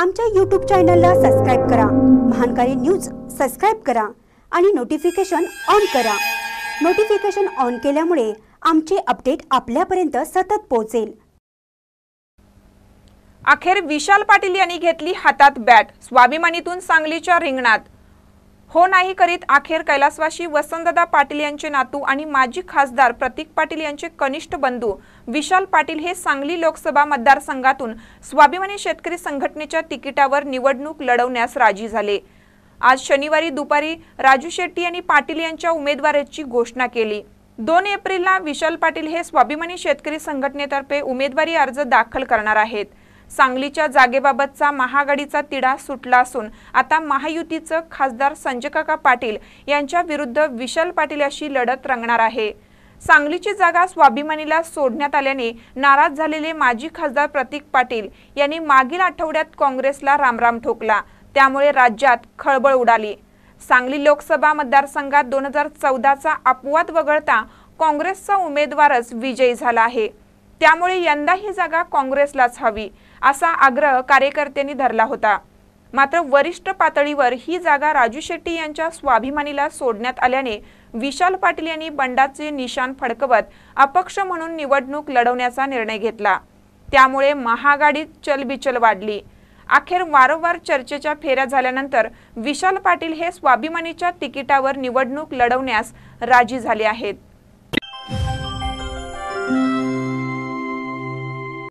आमच्या यूट्यूब चॅनलला सबस्क्राईब करा. महानकारी न्यूज सबस्क्राईब करा आणि नोटिफिकेशन ऑन करा. नोटिफिकेशन ऑन केल्यामुळे आमचे अपडेट आपल्यापर्यंत सतत पोहोचेल. अखेर विशाल पाटील यांनी घेतली हातात बॅट स्वाभिमानीतून सांगलीच्या रिंगणात. हो नाही करीत अखेर कैलासवासी वसंतदा पाटील यांचे नातू आणि माजी खासदार प्रतीक पाटील यांचे कनिष्ठ बंधू विशाल पाटील हे सांगली लोकसभा मतदारसंघातून स्वाभिमानी शेतकरी संघटनेच्या तिकिटावर निवडणूक लढवण्यास राजी झाले. आज शनिवारी दुपारी राजू शेट्टी यांनी पाटील यांच्या उमेदवारीची घोषणा केली. दोन एप्रिलला विशाल पाटील हे स्वाभिमानी शेतकरी संघटनेतर्फे उमेदवारी अर्ज दाखल करणार आहेत. सांगलीच्या जागेबाबतचा महाआघाडीचा तिढा सुटला असून आता महायुतीचं खासदार संजयकाका पाटील यांच्या विरुद्ध विशाल पाटील अशी लढत रंगणार आहे. सांगलीची जागा स्वाभिमानीला सोडण्यात आल्याने नाराज झालेले माजी खासदार प्रतीक पाटील यांनी मागील आठवड्यात काँग्रेसला रामराम ठोकला. त्यामुळे राज्यात खळबळ उडाली. सांगली लोकसभा मतदारसंघात दोन हजार चौदाचा अपवाद वगळता काँग्रेसचा उमेदवारच विजयी झाला आहे. त्यामुळे यंदा ही जागा काँग्रेसलाच हवी असा आग्रह कार्यकर्त्यांनी धरला होता. मात्र वरिष्ठ पातळीवर ही जागा राजू शेट्टी यांच्या स्वाभिमानीला सोडण्यात आल्याने विशाल पाटील यांनी बंडाचे निशाण फडकवत अपक्ष म्हणून निवडणूक लढवण्याचा निर्णय घेतला. त्यामुळे महागाडीत चलबिचल वाढली. अखेर वारंवार चर्चेच्या फेऱ्या झाल्यानंतर विशाल पाटील हे स्वाभिमानीच्या तिकिटावर निवडणूक लढवण्यास राजी झाले आहेत.